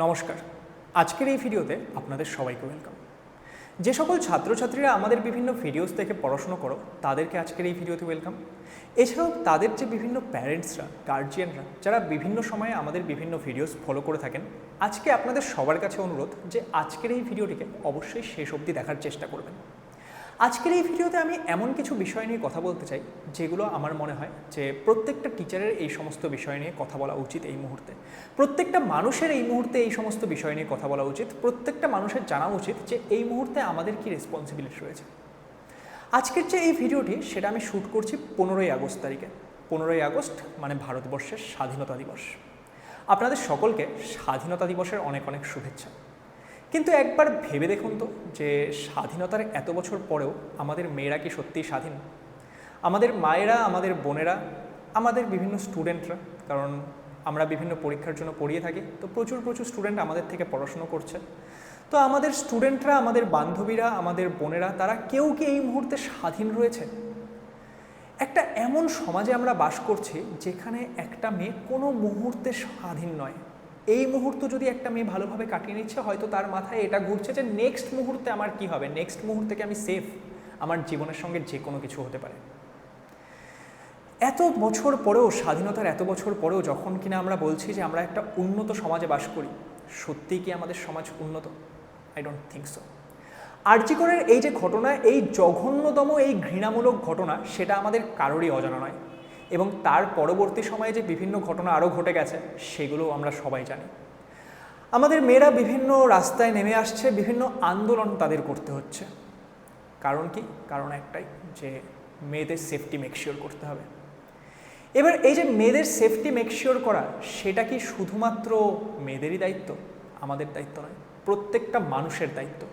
নমস্কার। আজকের এই ভিডিওতে আপনাদের সবাইকে ওয়েলকাম যে সকল ছাত্রছাত্রীরা আমাদের বিভিন্ন ভিডিওস থেকে পড়াশুনো করো, তাদেরকে আজকের এই ভিডিওতে ওয়েলকাম এছাড়াও তাদের যে বিভিন্ন প্যারেন্টসরা গার্জিয়ানরা যারা বিভিন্ন সময়ে আমাদের বিভিন্ন ভিডিওস ফলো করে থাকেন, আজকে আপনাদের সবার কাছে অনুরোধ যে আজকের এই ভিডিওটিকে অবশ্যই শেষ অবধি দেখার চেষ্টা করবেন। আজকের এই ভিডিওতে আমি এমন কিছু বিষয় নিয়ে কথা বলতে চাই, যেগুলো আমার মনে হয় যে প্রত্যেকটা টিচারের এই সমস্ত বিষয় নিয়ে কথা বলা উচিত এই মুহূর্তে। প্রত্যেকটা মানুষের এই মুহূর্তে এই সমস্ত বিষয় নিয়ে কথা বলা উচিত, প্রত্যেকটা মানুষের জানা উচিত যে এই মুহূর্তে আমাদের কি রেসপন্সিবিলিটি রয়েছে। আজকের যে এই ভিডিওটি, সেটা আমি শ্যুট করছি পনেরোই আগস্ট তারিখে। পনেরোই আগস্ট মানে ভারতবর্ষের স্বাধীনতা দিবস। আপনাদের সকলকে স্বাধীনতা দিবসের অনেক অনেক শুভেচ্ছা। কিন্তু একবার ভেবে দেখুন তো যে স্বাধীনতার এত বছর পরেও আমাদের মেয়েরা কি সত্যিই স্বাধীন? আমাদের মায়েরা, আমাদের বোনেরা, আমাদের বিভিন্ন স্টুডেন্টরা, কারণ আমরা বিভিন্ন পরীক্ষার জন্য পড়িয়ে থাকি, তো প্রচুর প্রচুর স্টুডেন্ট আমাদের থেকে পড়াশুনো করছে। তো আমাদের স্টুডেন্টরা, আমাদের বান্ধবীরা, আমাদের বোনেরা, তারা কেউ কি এই মুহূর্তে স্বাধীন রয়েছে? একটা এমন সমাজে আমরা বাস করছি যেখানে একটা মেয়ে কোনো মুহূর্তে স্বাধীন নয়। এই মুহূর্ত যদি একটা মেয়ে ভালোভাবে কাটিয়ে নিচ্ছে, হয়তো তার মাথায় এটা ঘুরছে যে নেক্সট মুহূর্তে আমার কি হবে? নেক্সট মুহূর্তে আমি সেফ আমার জীবনের সঙ্গে যে কোনো কিছু হতে পারে? এত বছর পরেও, স্বাধীনতার এত বছর পরেও যখন কিনা আমরা বলছি যে আমরা একটা উন্নত সমাজে বাস করি, সত্যিই কি আমাদের সমাজ উন্নত? আই ডোন্ট থিঙ্ক সো আর্যিকরের এই যে ঘটনা, এই জঘন্যতম, এই ঘৃণামূলক ঘটনা, সেটা আমাদের কারোরই অজানা নয়। এবং তার পরবর্তী সময়ে যে বিভিন্ন ঘটনা আরও ঘটে গেছে সেগুলো আমরা সবাই জানি। আমাদের মেয়েরা বিভিন্ন রাস্তায় নেমে আসছে, বিভিন্ন আন্দোলন তাদের করতে হচ্ছে। কারণ কি? কারণ একটাই, যে মেয়েদের সেফটি মেকশিওর করতে হবে। এবার এই যে মেয়েদের সেফটি মেকশিওর করা, সেটা কি শুধুমাত্র মেয়েদেরই দায়িত্ব? আমাদের দায়িত্ব নয়, প্রত্যেকটা মানুষের দায়িত্ব।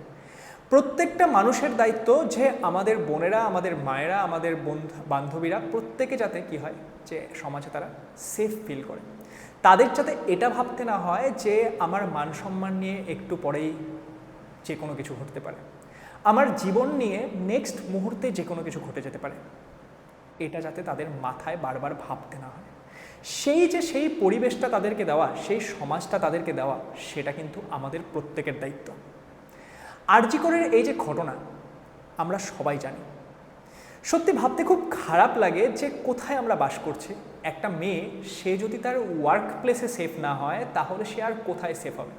প্রত্যেকটা মানুষের দায়িত্ব যে আমাদের বোনেরা, আমাদের মায়েরা, আমাদের বন্ধু, বান্ধবীরা প্রত্যেকে যাতে কি হয়, যে সমাজে তারা সেফ ফিল করে। তাদের যাতে এটা ভাবতে না হয় যে আমার মান সম্মান নিয়ে একটু পরেই যে কোনো কিছু ঘটতে পারে। আমার জীবন নিয়ে নেক্সট মুহূর্তে যে কোনো কিছু ঘটে যেতে পারে। এটা যাতে তাদের মাথায় বারবার ভাবতে না হয়। সেই যে সেই পরিবেশটা তাদেরকে দেওয়া, সেই সমাজটা তাদেরকে দেওয়া, সেটা কিন্তু আমাদের প্রত্যেকের দায়িত্ব। আরজিকরের এই যে ঘটনা, আমরা সবাই জানি। সত্যি ভাবতে খুব খারাপ লাগে যে কোথায় আমরা বাস করছি। একটা মেয়ে, সে যদি তার ওয়ার্ক প্লেসে সেফ না হয়, তাহলে সে আর কোথায় সেফ হবে?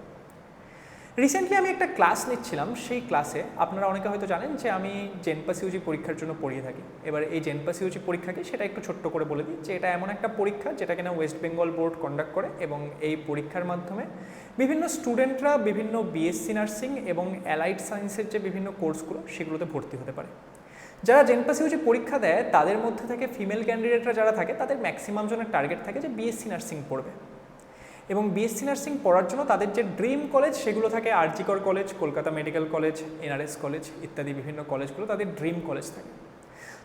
রিসেন্টলি আমি একটা ক্লাস নিচ্ছিলাম, সেই ক্লাসে আপনারা অনেকে হয়তো জানেন যে আমি জেনপাস ইউজি পরীক্ষার জন্য পড়িয়ে থাকি। এবার এই জেনপাস ইউজি পরীক্ষাকে সেটা একটু ছোট্ট করে বলে দিই যে এটা এমন একটা পরীক্ষা যেটা কিনা ওয়েস্ট বেঙ্গল বোর্ড কন্ডাক্ট করে এবং এই পরীক্ষার মাধ্যমে বিভিন্ন স্টুডেন্টরা বিভিন্ন বিএসসি নার্সিং এবং অ্যালাইড সায়েন্সের যে বিভিন্ন কোর্সগুলো সেগুলোতে ভর্তি হতে পারে। যারা জেনপাস ইউজি পরীক্ষা দেয়, তাদের মধ্যে থেকে ফিমেল ক্যান্ডিডেটরা যারা থাকে, তাদের ম্যাক্সিমাম জনের টার্গেট থাকে যে বিএসসি নার্সিং পড়বে। এবং বিএসসি নার্সিং পড়ার জন্য তাদের যে ড্রিম কলেজ সেগুলো থাকে RG Kar college, Kolkata medical college N R S college ইত্যাদি বিভিন্ন কলেজগুলো তাদের ড্রিম কলেজ থাকে।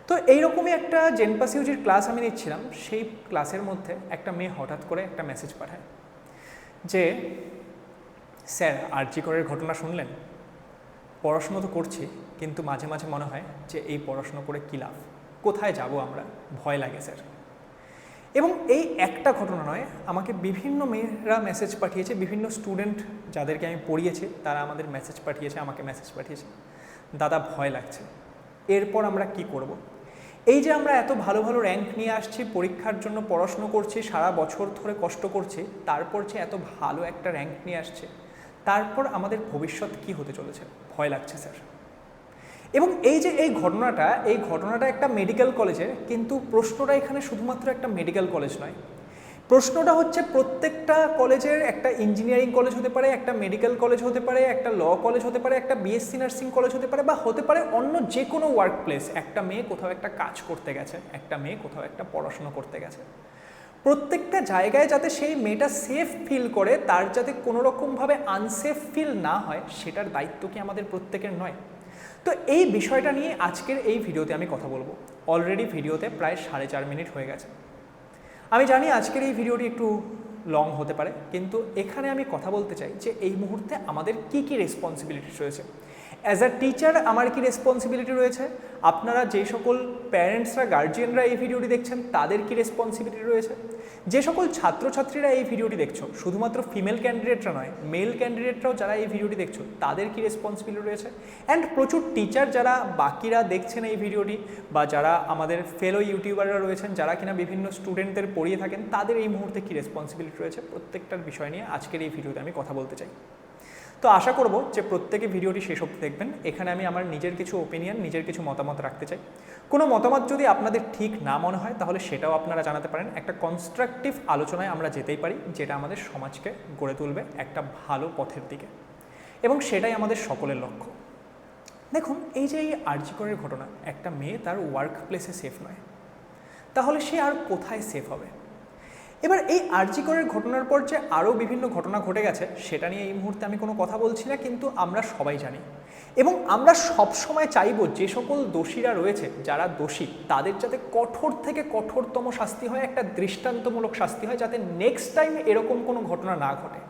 তো এইরকমই একটা জেনপাস ইউজির ক্লাস আমি নিচ্ছিলাম, সেই ক্লাসের মধ্যে একটা মেয়ে হঠাৎ করে একটা মেসেজ পাঠায় যে, স্যার আরজিকরের ঘটনা শুনলেন? পড়াশুনো তো করছি, কিন্তু মাঝে মাঝে মনে হয় যে এই পড়াশুনো করে কী লাভ? কোথায় যাব আমরা? ভয় লাগে, স্যার। এবং এই একটা ঘটনা নয়, আমাকে বিভিন্ন মেয়েরা মেসেজ পাঠিয়েছে, বিভিন্ন স্টুডেন্ট যাদেরকে আমি পড়িয়েছি, তারা আমাদের মেসেজ পাঠিয়েছে, আমাকে মেসেজ পাঠিয়েছে। দাদা, ভয় লাগছে। এরপর আমরা কি করব। এই যে আমরা এত ভালো ভালো র্যাঙ্ক নিয়ে আসছি, পরীক্ষার জন্য পড়াশুনো করছি, সারা বছর ধরে কষ্ট করছি, তারপর যে এত ভালো একটা র্যাঙ্ক নিয়ে আসছে, তারপর আমাদের ভবিষ্যৎ কি হতে চলেছে? ভয় লাগছে, স্যার। এবং এই যে এই ঘটনাটা এই ঘটনাটা একটা মেডিকেল কলেজের কিন্তু প্রশ্নটা এখানে শুধুমাত্র একটা মেডিকেল কলেজ নয়। প্রশ্নটা হচ্ছে প্রত্যেকটা কলেজের একটা ইঞ্জিনিয়ারিং কলেজ হতে পারে, একটা মেডিকেল কলেজ হতে পারে, একটা ল কলেজ হতে পারে, একটা বিএসসি নার্সিং কলেজ হতে পারে বা হতে পারে অন্য যে কোনো ওয়ার্ক প্লেস একটা মেয়ে কোথাও একটা কাজ করতে গেছে, একটা মেয়ে কোথাও একটা পড়াশুনো করতে গেছে। প্রত্যেকটা জায়গায় যাতে সেই মেয়েটা সেফ ফিল করে, তার যাতে কোনো রকমভাবে আনসেফ ফিল না হয়, সেটার দায়িত্ব কি আমাদের প্রত্যেকের নয়। তো এই বিষয়টা নিয়ে আজকের এই ভিডিওতে আমি কথা বলব। অলরেডি ভিডিওতে প্রায় সাড়ে চার মিনিট হয়ে গেছে। আমি জানি আজকের এই ভিডিওটি একটু লং হতে পারে, কিন্তু এখানে আমি কথা বলতে চাই যে এই মুহূর্তে আমাদের কি কি রেসপন্সিবিলিটিস রয়েছে। অ্যাজ আ টিচার আমার কি রেসপন্সিবিলিটি রয়েছে? আপনারা যে সকল প্যারেন্টসরা গার্জিয়ানরা এই ভিডিওটি দেখছেন, তাদের কি রেসপন্সিবিলিটি রয়েছে? যে সকল ছাত্রছাত্রীরা এই ভিডিওটি দেখছ, শুধুমাত্র ফিমেল ক্যান্ডিডেটরা নয় মেল ক্যান্ডিডেটরাও যারা এই ভিডিওটি দেখছ, তাদের কি রেসপন্সিবিলিটি রয়েছে? অ্যান্ড প্রচুর টিচার যারা বাকিরা দেখছেন এই ভিডিওটি বা যারা আমাদের ফেলো ইউটিউবাররা রয়েছেন, যারা কিনা বিভিন্ন স্টুডেন্টদের পড়িয়ে থাকেন, তাদের এই মুহূর্তে কি রেসপন্সিবিলিটি রয়েছে? প্রত্যেকটার বিষয় নিয়ে আজকের এই ভিডিওতে আমি কথা বলতে চাই। তো আশা করব যে প্রত্যেকে ভিডিওটি শেষ অবধি দেখবেন। এখানে আমি আমার নিজের কিছু ওপিনিয়ন নিজের কিছু মতামত রাখতে চাই। কোনো মতামত যদি আপনাদের ঠিক না মনে হয়, তাহলে সেটাও আপনারা জানাতে পারেন। একটা কনস্ট্রাকটিভ আলোচনায় আমরা যেতেই পারি, যেটা আমাদের সমাজকে গড়ে তুলবে একটা ভালো পথের দিকে। এবং সেটাই আমাদের সকলের লক্ষ্য। দেখুন, এই যে এই আর্জিকরের ঘটনা, একটা মেয়ে তার ওয়ার্ক প্লেসে সেফ নয়। তাহলে সে আর কোথায় সেফ হবে? এবার এই আরজিকরের ঘটনার পর যে আরও বিভিন্ন ঘটনা ঘটে গেছে, সেটা নিয়ে এই মুহূর্তে আমি কোনো কথা বলছি না, কিন্তু আমরা সবাই জানি। এবং আমরা সব সময় চাইব যে সকল দোষীরা রয়েছে, যারা দোষী, তাদের যাতে কঠোর থেকে কঠোরতম শাস্তি হয়, একটা দৃষ্টান্তমূলক শাস্তি হয়, যাতে নেক্সট টাইম এরকম কোনো ঘটনা না ঘটে।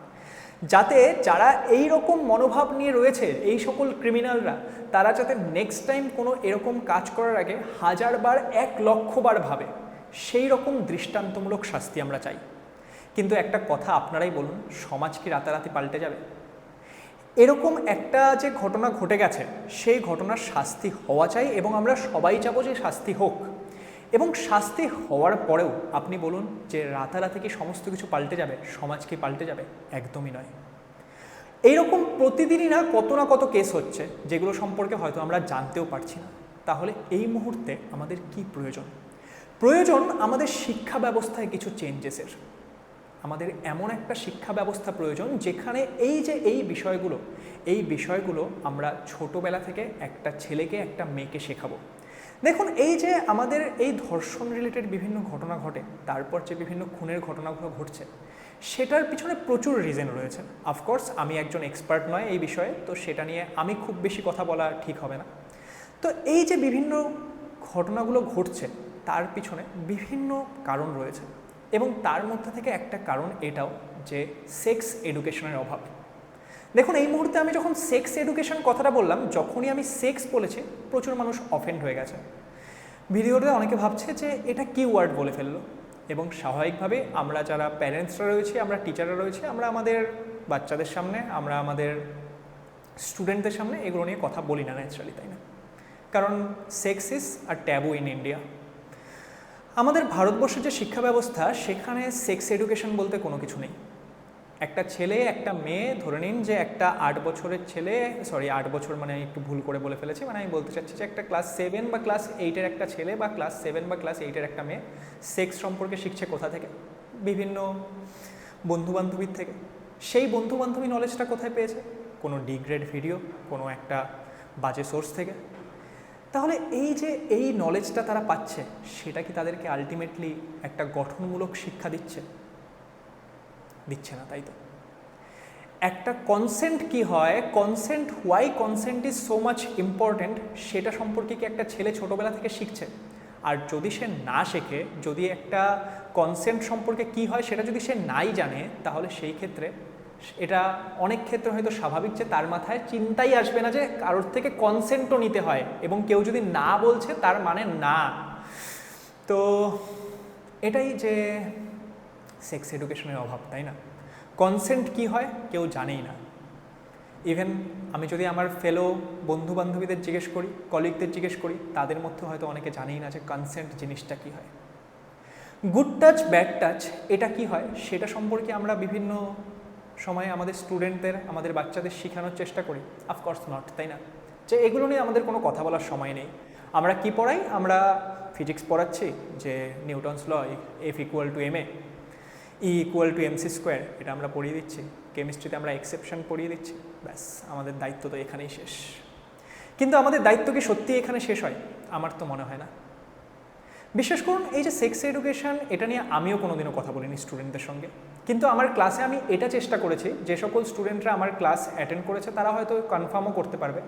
যাতে যারা এই রকম মনোভাব নিয়ে রয়েছে, এই সকল ক্রিমিনালরা তারা যাতে নেক্সট টাইম কোনো এরকম কাজ করার আগে হাজারবার, এক লক্ষবার ভাবে সেই রকম দৃষ্টান্তমূলক শাস্তি আমরা চাই। কিন্তু একটা কথা আপনারাই বলুন, সমাজ কি রাতারাতি পাল্টে যাবে? এরকম একটা যে ঘটনা ঘটে গেছে, সেই ঘটনার শাস্তি হওয়া চাই এবং আমরা সবাই চাবো যে শাস্তি হোক। এবং শাস্তি হওয়ার পরেও আপনি বলুন যে রাতারাতি কি সমস্ত কিছু পাল্টে যাবে? সমাজ কি পাল্টে যাবে? একদমই নয়। এইরকম প্রতিদিনই না কত না কত কেস হচ্ছে, যেগুলো সম্পর্কে হয়তো আমরা জানতেও পারছি না। তাহলে এই মুহূর্তে আমাদের কি প্রয়োজন? প্রয়োজন আমাদের শিক্ষা ব্যবস্থায় কিছু চেঞ্জেসের আমাদের এমন একটা শিক্ষা ব্যবস্থা প্রয়োজন যেখানে এই যে এই বিষয়গুলো এই বিষয়গুলো আমরা ছোটোবেলা থেকে একটা ছেলেকে, একটা মেয়েকে শেখাবো। দেখুন, এই যে আমাদের এই ধর্ষণ রিলেটেড বিভিন্ন ঘটনা ঘটে, তারপর যে বিভিন্ন খুনের ঘটনাগুলো ঘটছে, সেটার পিছনে প্রচুর রিজন রয়েছে। অফকোর্স আমি একজন এক্সপার্ট নয় এই বিষয়ে, তো সেটা নিয়ে আমি খুব বেশি কথা বলা ঠিক হবে না। তো এই যে বিভিন্ন ঘটনাগুলো ঘটছে তার পিছনে বিভিন্ন কারণ রয়েছে এবং তার মধ্যে থেকে একটা কারণ এটাও যে সেক্স এডুকেশনের অভাব। দেখুন, এই মুহূর্তে আমি যখন সেক্স এডুকেশন কথাটা বললাম, যখনই আমি সেক্স বলেছি, প্রচুর মানুষ অফেন্ড হয়ে গেছে। ভিডিওতে অনেকে ভাবছে যে এটা কি ওয়ার্ড বলে ফেলল এবং স্বাভাবিকভাবে আমরা যারা প্যারেন্টসরা রয়েছি, আমরা টিচাররা রয়েছি, আমরা আমাদের বাচ্চাদের সামনে, আমরা আমাদের স্টুডেন্টদের সামনে এগুলো নিয়ে কথা বলি না ন্যাচারালি তাই না? কারণ sex is a taboo in India আমাদের ভারতবর্ষের যে শিক্ষা ব্যবস্থা, সেখানে সেক্স এডুকেশন বলতে কোনো কিছু নেই। একটা ছেলে, একটা মেয়ে, ধরে নিন যে একটা আট বছরের ছেলে সরি আট বছর মানে একটু ভুল করে বলে ফেলেছি মানে আমি বলতে চাচ্ছি যে একটা ক্লাস সেভেন বা ক্লাস এইটের একটা ছেলে বা ক্লাস সেভেন বা ক্লাস এইটের একটা মেয়ে সেক্স সম্পর্কে শিখছে কোথা থেকে? বিভিন্ন বন্ধুবান্ধবীর থেকে। সেই বন্ধুবান্ধবী নলেজটা কোথায় পেয়েছে? কোনো ডিগ্রেড ভিডিও কোনো একটা বাজে সোর্স থেকে। তাহলে এই যে এই নলেজটা তারা পাচ্ছে, সেটা কি তাদেরকে আলটিমেটলি একটা গঠনমূলক শিক্ষা দিচ্ছে? দিচ্ছে না, তাই তো? একটা কনসেন্ট কি হয়? Consent why consent is so much important সেটা সম্পর্কে কি একটা ছেলে ছোটোবেলা থেকে শিখছে? আর যদি সে না শেখে, যদি একটা কনসেন্ট সম্পর্কে কি হয় সেটা যদি সে নাই জানে, তাহলে সেই ক্ষেত্রে এটা অনেক ক্ষেত্রে হয়তো স্বাভাবিক যে তার মাথায় চিন্তাই আসবে না যে কারোর থেকে কনসেন্টও নিতে হয় এবং কেউ যদি না বলছে তার মানে না। তো এটাই যে সেক্স এডুকেশনের অভাব, তাই না? কনসেন্ট কি হয় কেউ জানেই না। ইভেন আমি যদি আমার ফেলো বন্ধু বান্ধবীদের জিজ্ঞেস করি কলিগদের জিজ্ঞেস করি, তাদের মধ্যে হয়তো অনেকে জানেই না যে কনসেন্ট জিনিসটা কি হয়। গুড টাচ ব্যাড টাচ এটা কি হয়? সেটা সম্পর্কে আমরা বিভিন্ন সময়ে আমাদের স্টুডেন্টদের আমাদের বাচ্চাদের শেখানোর চেষ্টা করি। অফকোর্স নট তাই না? যে এগুলো নিয়ে আমাদের কোনো কথা বলার সময় নেই। আমরা কি পড়াই? আমরা ফিজিক্স পড়াচ্ছি, যে Newton's law F equal to M A. E equal to M C square এটা আমরা পড়িয়ে দিচ্ছি। কেমিস্ট্রিতে আমরা এক্সেপশন পড়িয়ে দিচ্ছি। ব্যাস, আমাদের দায়িত্ব তো এখানেই শেষ। কিন্তু আমাদের দায়িত্ব কি সত্যি এখানে শেষ হয়? আমার তো মনে হয় না। বিশ্বাস করুন, এই যে সেক্স এডুকেশন এটা নিয়ে আমিও কোনোদিনও কথা বলিনি স্টুডেন্টদের সঙ্গে। কিন্তু আমার ক্লাসে আমি এটা চেষ্টা করেছি, যে সকল স্টুডেন্টরা আমার ক্লাস অ্যাটেন্ড করেছে, তারা হয়তো কনফার্মও করতে পারবে,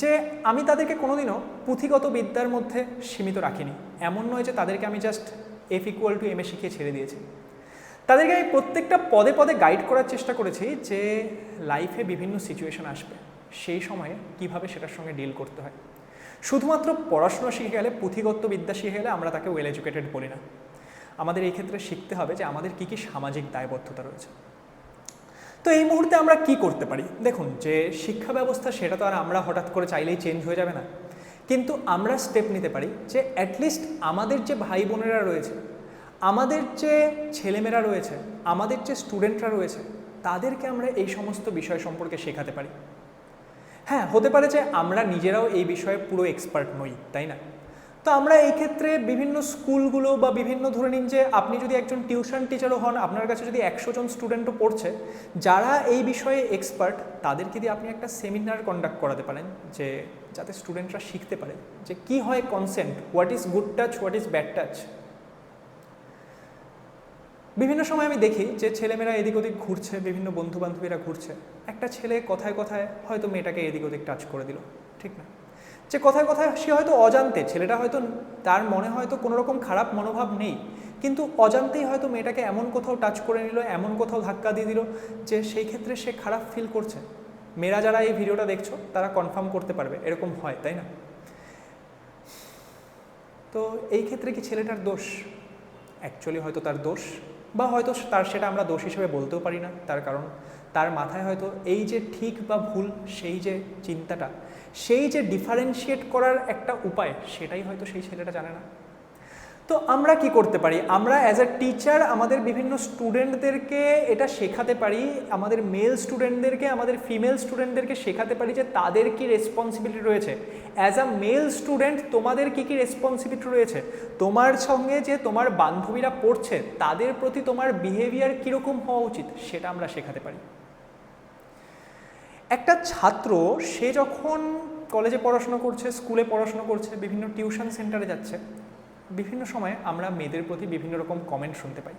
যে আমি তাদেরকে কোনোদিনও পুঁথিগত বিদ্যার মধ্যে সীমিত রাখিনি। এমন নয় যে তাদেরকে আমি just F equal to M A শিখিয়ে ছেড়ে দিয়েছি। তাদেরকে আমি প্রত্যেকটা পদে পদে গাইড করার চেষ্টা করেছি, যে লাইফে বিভিন্ন সিচুয়েশন আসবে, সেই সময়ে কীভাবে সেটার সঙ্গে ডিল করতে হয়। শুধুমাত্র পড়াশোনা শিখে গেলে পুঁথিগত বিদ্যা শিখে গেলে আমরা তাকে ওয়েল এডুকেটেড বলি না। আমাদের এই ক্ষেত্রে শিখতে হবে যে আমাদের কী কী সামাজিক দায়বদ্ধতা রয়েছে। তো এই মুহূর্তে আমরা কি করতে পারি? দেখুন, যে শিক্ষা ব্যবস্থা সেটা তো আর আমরা হঠাৎ করে চাইলেই চেঞ্জ হয়ে যাবে না। কিন্তু আমরা স্টেপ নিতে পারি যে অ্যাটলিস্ট আমাদের যে ভাই বোনেরা রয়েছে, আমাদের যে ছেলেমেয়েরা রয়েছে, আমাদের যে স্টুডেন্টরা রয়েছে, তাদেরকে আমরা এই সমস্ত বিষয় সম্পর্কে শেখাতে পারি। হ্যাঁ হতে পারে যে আমরা নিজেরাও এই বিষয়ে পুরো এক্সপার্ট নই, তাই না? তো আমরা এই ক্ষেত্রে বিভিন্ন স্কুলগুলো বা বিভিন্ন ধরে নিন যে আপনি যদি একজন টিউশন টিচারও হন, আপনার কাছে যদি একশো জন স্টুডেন্টও পড়ছে, যারা এই বিষয়ে এক্সপার্ট তাদেরকে দিয়ে আপনি একটা সেমিনার কন্ডাক্ট করাতে পারেন, যে যাতে স্টুডেন্টরা শিখতে পারে যে কি হয় consent what is good touch what is bad touch বিভিন্ন সময় আমি দেখি যে ছেলেমেয়েরা এদিক ওদিক ঘুরছে, বিভিন্ন বন্ধু বান্ধবীরা ঘুরছে। একটা ছেলে কথায় কথায় হয়তো মেয়েটাকে এদিক ওদিক টাচ করে দিল, ঠিক না? যে কথায় কথায় সে হয়তো অজান্তে, ছেলেটা হয়তো তার মনে হয়তো কোনো রকম খারাপ মনোভাব নেই, কিন্তু অজান্তেই হয়তো মেয়েটাকে এমন কোথাও টাচ করে নিল, এমন কোথাও ধাক্কা দিয়ে দিল যে সেই ক্ষেত্রে সে খারাপ ফিল করছে। মেয়েরা যারা এই ভিডিওটা দেখছ, তারা কনফার্ম করতে পারবে, এরকম হয়, তাই না? তো এই ক্ষেত্রে কি ছেলেটার দোষ? অ্যাকচুয়ালি হয়তো তার দোষ। বা হয়তো তার সেটা আমরা দোষ হিসেবে বলতেও পারি না। তার কারণ তার মাথায় হয়তো এই যে ঠিক বা ভুল, সেই যে চিন্তাটা, সেই যে ডিফারেন্সিয়েট করার একটা উপায়, সেটাই হয়তো সেই ছেলেটা জানে না। তো আমরা কি করতে পারি? আমরা অ্যাজ আ টিচার আমাদের বিভিন্ন স্টুডেন্টদেরকে এটা শেখাতে পারি। আমাদের মেল স্টুডেন্টদেরকে আমাদের ফিমেল স্টুডেন্টদেরকে শেখাতে পারি যে তাদের কি রেসপন্সিবিলিটি রয়েছে। অ্যাজ আ মেল স্টুডেন্ট তোমাদের কি কি রেসপন্সিবিলিটি রয়েছে? তোমার সঙ্গে যে তোমার বান্ধবীরা পড়ছে, তাদের প্রতি তোমার বিহেভিয়ার কীরকম হওয়া উচিত, সেটা আমরা শেখাতে পারি। একটা ছাত্র, সে যখন কলেজে পড়াশোনা করছে স্কুলে পড়াশোনা করছে, বিভিন্ন টিউশন সেন্টারে যাচ্ছে বিভিন্ন সময় আমরা মেয়েদের প্রতি বিভিন্ন রকম কমেন্ট শুনতে পাই।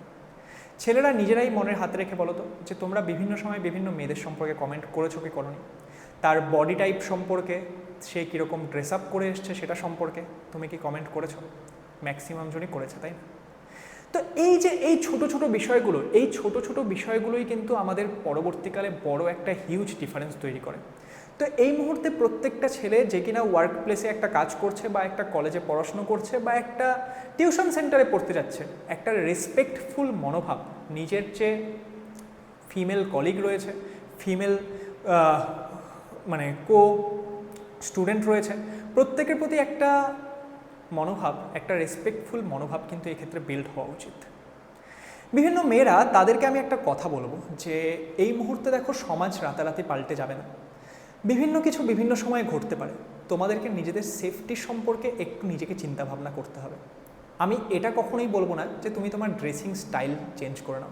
ছেলেরা নিজেরাই মনের হাতে রেখে বলো তো, যে তোমরা বিভিন্ন সময় বিভিন্ন মেয়েদের সম্পর্কে কমেন্ট করেছ কি করনি? তার বডি টাইপ সম্পর্কে সে কীরকম ড্রেস আপ করে এসছে সেটা সম্পর্কে তুমি কি কমেন্ট করেছ? ম্যাক্সিমাম জনই করেছে, তাই না? তো এই যে এই ছোট ছোট বিষয়গুলো, এই ছোট ছোট বিষয়গুলোই কিন্তু আমাদের পরবর্তীকালে বড় একটা হিউজ ডিফারেন্স তৈরি করে। তো এই মুহূর্তে প্রত্যেকটা ছেলে যে কিনা ওয়ার্ক প্লেসে একটা কাজ করছে বা একটা কলেজে পড়াশুনো করছে বা একটা টিউশন সেন্টারে পড়তে যাচ্ছে, একটা রেসপেক্টফুল মনোভাব, নিজের যে ফিমেল কলিগ রয়েছে ফিমেল মানে কো স্টুডেন্ট রয়েছে, প্রত্যেকের প্রতি একটা মনোভাব, একটা রেসপেক্টফুল মনোভাব কিন্তু এক্ষেত্রে বিল্ড হওয়া উচিত। বিভিন্ন মেয়েরা তাদেরকে আমি একটা কথা বলব যে, এই মুহূর্তে দেখো সমাজ রাতারাতি পাল্টে যাবে না। বিভিন্ন কিছু বিভিন্ন সময়ে ঘটতে পারে। তোমাদেরকে নিজেদের সেফটি সম্পর্কে একটু নিজেকে চিন্তা ভাবনা করতে হবে। আমি এটা কখনোই বলব না যে তুমি তোমার ড্রেসিং স্টাইল চেঞ্জ করে নাও।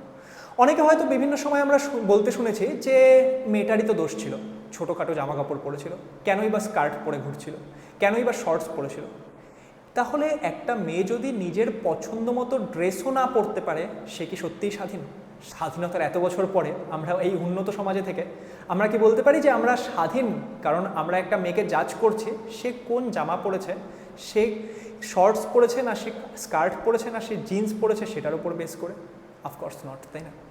অনেকে হয়তো বিভিন্ন সময় আমরা বলতে শুনেছি যে মেয়েটারই তো দোষ ছিল। ছোটোখাটো জামা কাপড় পরেছিল, কেনই বা স্কার্ট পরে ঘুরছিল, কেনই বা শর্টস পরেছিল। তাহলে একটা মেয়ে যদি নিজের পছন্দ মতো ড্রেসও না পরতে পারে, সে কি সত্যিই স্বাধীন? স্বাধীনতার এত বছর পরে আমরা এই উন্নত সমাজে থেকে, আমরা কি বলতে পারি যে আমরা স্বাধীন? কারণ আমরা একটা মেয়েকে জাজ করছি, সে কোন জামা পরেছে? সে শর্টস পরেছে না সে স্কার্ট পরেছে না সে জিন্স পরেছে? সেটার উপর বেস করে? অফকোর্স নট তাই না?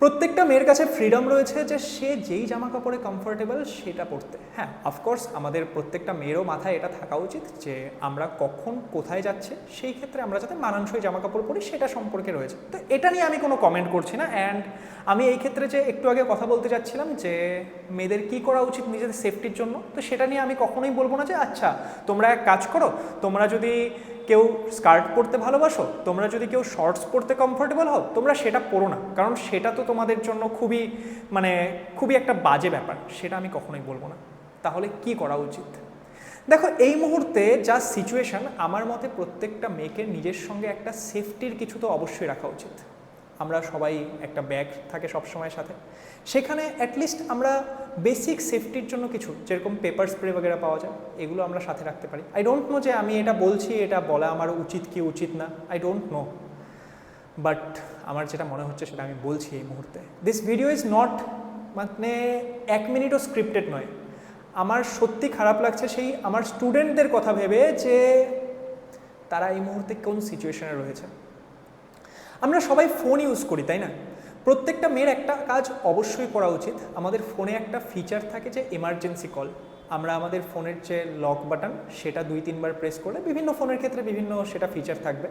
প্রত্যেকটা মেয়ের কাছে ফ্রিডম রয়েছে যে সে যেই জামা কাপড়ে কমফোর্টেবল সেটা পরতে। হ্যাঁ অফকোর্স আমাদের প্রত্যেকটা মেয়েরও মাথায় এটা থাকা উচিত যে আমরা কখন কোথায় যাচ্ছে, সেই ক্ষেত্রে আমরা যাতে মানানসই জামা কাপড় পরি সেটা সম্পর্কে রয়েছে। তো এটা নিয়ে আমি কোনো কমেন্ট করছি না অ্যান্ড আমি এই ক্ষেত্রে যে একটু আগে কথা বলতে যাচ্ছিলাম যে মেয়েদের কী করা উচিত নিজেদের সেফটির জন্য, তো সেটা নিয়ে আমি কখনোই বলব না যে আচ্ছা তোমরা এক কাজ করো, তোমরা যদি কেউ স্কার্ট পরতে ভালোবাসো? তোমরা যদি কেউ শর্টস পরতে কমফোর্টেবল হও, তোমরা সেটা পরো না। কারণ সেটা তো তোমাদের জন্য খুবই মানে খুবই একটা বাজে ব্যাপার। সেটা আমি কখনোই বলব না। তাহলে কি করা উচিত? দেখো, এই মুহূর্তে যা সিচুয়েশন আমার মতে প্রত্যেকটা মেয়েকে নিজের সঙ্গে একটা সেফটির কিছু তো অবশ্যই রাখা উচিত। আমরা সবাই একটা ব্যাগ থাকে সবসময় সাথে। সেখানে অ্যাটলিস্ট আমরা বেসিক সেফটির জন্য কিছু, যেরকম পেপার স্প্রে বগেরা পাওয়া যায়, এগুলো আমরা সাথে রাখতে পারি। আই ডোন্ট নো যে আমি এটা বলছি, এটা বলা আমার উচিত কি উচিত না আই ডোন্ট নো বাট আমার যেটা মনে হচ্ছে সেটা আমি বলছি এই মুহূর্তে। দিস ভিডিও ইজ নট মানে এক মিনিটও স্ক্রিপ্টেড নয়। আমার সত্যি খারাপ লাগছে সেই আমার স্টুডেন্টদের কথা ভেবে যে তারা এই মুহূর্তে কোন সিচুয়েশনে রয়েছে। আমরা সবাই ফোন ইউজ করি, তাই না? প্রত্যেকটা মেয়ের একটা কাজ অবশ্যই করা উচিত। আমাদের ফোনে একটা ফিচার থাকে যে এমার্জেন্সি কল আমরা আমাদের ফোনের যে লক বাটন সেটা দুই, তিনবার প্রেস করলে বিভিন্ন ফোনের ক্ষেত্রে বিভিন্ন সেটা ফিচার থাকবে।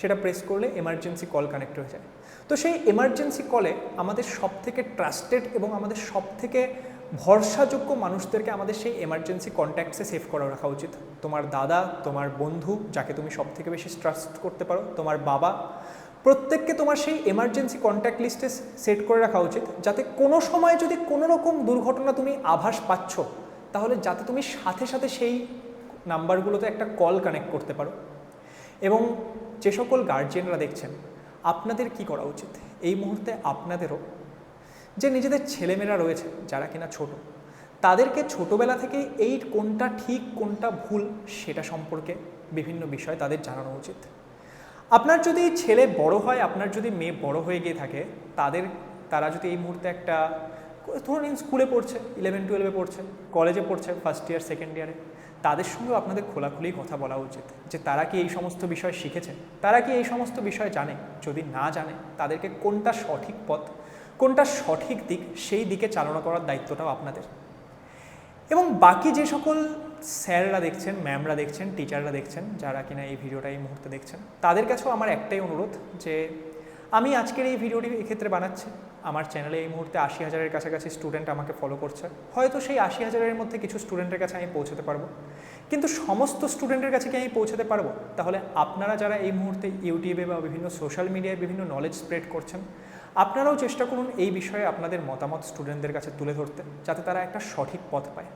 সেটা প্রেস করলে এমার্জেন্সি কল কানেক্ট হয়ে যায়। তো সেই এমার্জেন্সি কলে আমাদের সব থেকে ট্রাস্টেড এবং আমাদের সব থেকে ভরসাযোগ্য মানুষদেরকে আমাদের সেই এমার্জেন্সি কন্ট্যাক্টসে সেভ করে রাখা উচিত। তোমার দাদা, তোমার বন্ধু, যাকে তুমি সব থেকে বেশি ট্রাস্ট করতে পারো, তোমার বাবা প্রত্যেককে তোমার সেই এমার্জেন্সি কন্ট্যাক্ট লিস্টে সেট করে রাখা উচিত। যাতে কোনো সময় যদি কোনো রকম দুর্ঘটনা তুমি আভাস পাচ্ছ, তাহলে যাতে তুমি সাথে সাথে সেই নাম্বারগুলোতে একটা কল কানেক্ট করতে পারো। এবং যে সকল গার্জিয়ানরা দেখছেন, আপনাদের কি করা উচিত? এই মুহূর্তে আপনাদেরও যে নিজেদের ছেলেমেয়েরা রয়েছে, যারা কিনা ছোট, তাদেরকে ছোটবেলা থেকে এই কোনটা ঠিক, কোনটা ভুল, সেটা সম্পর্কে বিভিন্ন বিষয় তাদের জানানো উচিত। আপনার যদি ছেলে বড় হয়, আপনার যদি মেয়ে বড় হয়ে গিয়ে থাকে, তাদের, তারা যদি এই মুহূর্তে একটা, ধরুন স্কুলে পড়ছে ইলেভেন টুয়েলভে পড়ছে কলেজে পড়ছে ফার্স্ট ইয়ার সেকেন্ড ইয়ারে তাদের সঙ্গেও আপনাদের খোলাখুলি কথা বলা উচিত যে তারা কি এই সমস্ত বিষয় শিখেছে? তারা কি এই সমস্ত বিষয় জানে? যদি না জানে, তাদেরকে কোনটা সঠিক পথ, কোনটা সঠিক দিক, সেই দিকে চালনা করার দায়িত্বটাও আপনাদের। এবং বাকি যে সকল স্যাররা দেখছেন, ম্যামরা দেখছেন, টিচাররা দেখছেন, যারা কিনা এই ভিডিওটা এই মুহূর্তে দেখছেন, তাদের কাছেও আমার একটাই অনুরোধ যে আমি আজকের এই ভিডিওটি এক্ষেত্রে বানাচ্ছি। আমার চ্যানেলে এই মুহূর্তে আশি হাজারের কাছাকাছি স্টুডেন্ট আমাকে ফলো করছে। হয়তো সেই আশি হাজারের মধ্যে কিছু স্টুডেন্টের কাছে আমি পৌঁছতে পারব। কিন্তু সমস্ত স্টুডেন্টের কাছে কি আমি পৌঁছতে পারব? তাহলে আপনারা যারা এই মুহূর্তে ইউটিউবে বা বিভিন্ন সোশ্যাল মিডিয়ায় বিভিন্ন নলেজ স্প্রেড করছেন, আপনারাও চেষ্টা করুন এই বিষয়ে আপনাদের মতামত স্টুডেন্টদের কাছে তুলে ধরতে, যাতে তারা একটা সঠিক পথ পায়।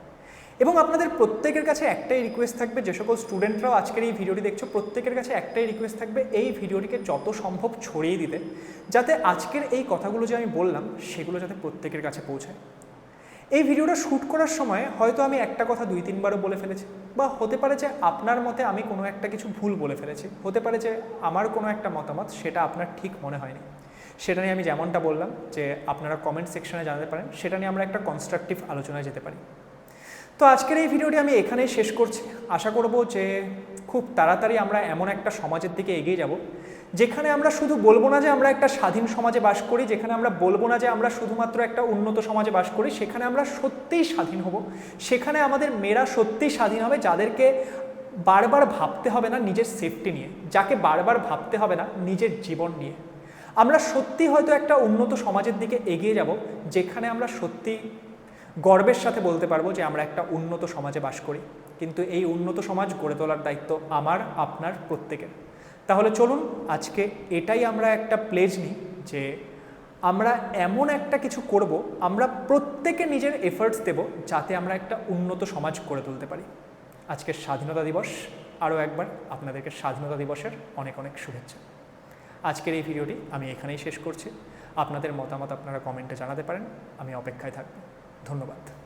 এবং আপনাদের প্রত্যেকের কাছে একটাই রিকোয়েস্ট থাকবে, যে সকল স্টুডেন্টরাও আজকের এই ভিডিওটি দেখছ, প্রত্যেকের কাছে একটাই রিকোয়েস্ট থাকবে এই ভিডিওটিকে যত সম্ভব ছড়িয়ে দিতে, যাতে আজকের এই কথাগুলো যে আমি বললাম, সেগুলো যাতে প্রত্যেকের কাছে পৌঁছায়। এই ভিডিওটা শ্যুট করার সময় হয়তো আমি একটা কথা দুই, তিনবারও বলে ফেলেছি, বা হতে পারে যে আপনার মতে আমি কোনো একটা কিছু ভুল বলে ফেলেছি, হতে পারে যে আমার কোনো একটা মতামত সেটা আপনার ঠিক মনে হয়নি। সেটা নিয়ে আমি যেমনটা বললাম, যে আপনারা কমেন্ট সেকশনে জানাতে পারেন, সেটা নিয়ে আমরা একটা কনস্ট্রাকটিভ আলোচনায় যেতে পারি। তো আজকের এই ভিডিওটি আমি এখানেই শেষ করছি। আশা করব যে খুব তাড়াতাড়ি আমরা এমন একটা সমাজের দিকে এগিয়ে যাব, যেখানে আমরা শুধু বলব না যে আমরা একটা স্বাধীন সমাজে বাস করি, যেখানে আমরা বলব না যে আমরা শুধুমাত্র একটা উন্নত সমাজে বাস করি, সেখানে আমরা সত্যিই স্বাধীন হব। সেখানে আমাদের মেয়েরা সত্যিই স্বাধীন হবে, যাদেরকে বারবার ভাবতে হবে না নিজের সেফটি নিয়ে, যাকে বারবার ভাবতে হবে না নিজের জীবন নিয়ে। আমরা সত্যি হয়তো একটা উন্নত সমাজের দিকে এগিয়ে যাব, যেখানে আমরা সত্যি গর্বের সাথে বলতে পারব যে আমরা একটা উন্নত সমাজে বাস করি। কিন্তু এই উন্নত সমাজ গড়ে তোলার দায়িত্ব আমার, আপনার, প্রত্যেকের। তাহলে চলুন আজকে এটাই আমরা একটা প্লেজ নিই যে আমরা এমন একটা কিছু করব, আমরা প্রত্যেকে নিজের এফার্টস দেব যাতে আমরা একটা উন্নত সমাজ গড়ে তুলতে পারি। আজকের স্বাধীনতা দিবস, আরও একবার আপনাদেরকে স্বাধীনতা দিবসের অনেক অনেক শুভেচ্ছা। আজকের এই ভিডিওটি আমি এখানেই শেষ করছি। আপনাদের মতামত আপনারা কমেন্টে জানাতে পারেন, আমি অপেক্ষায় থাকব। ধন্যবাদ।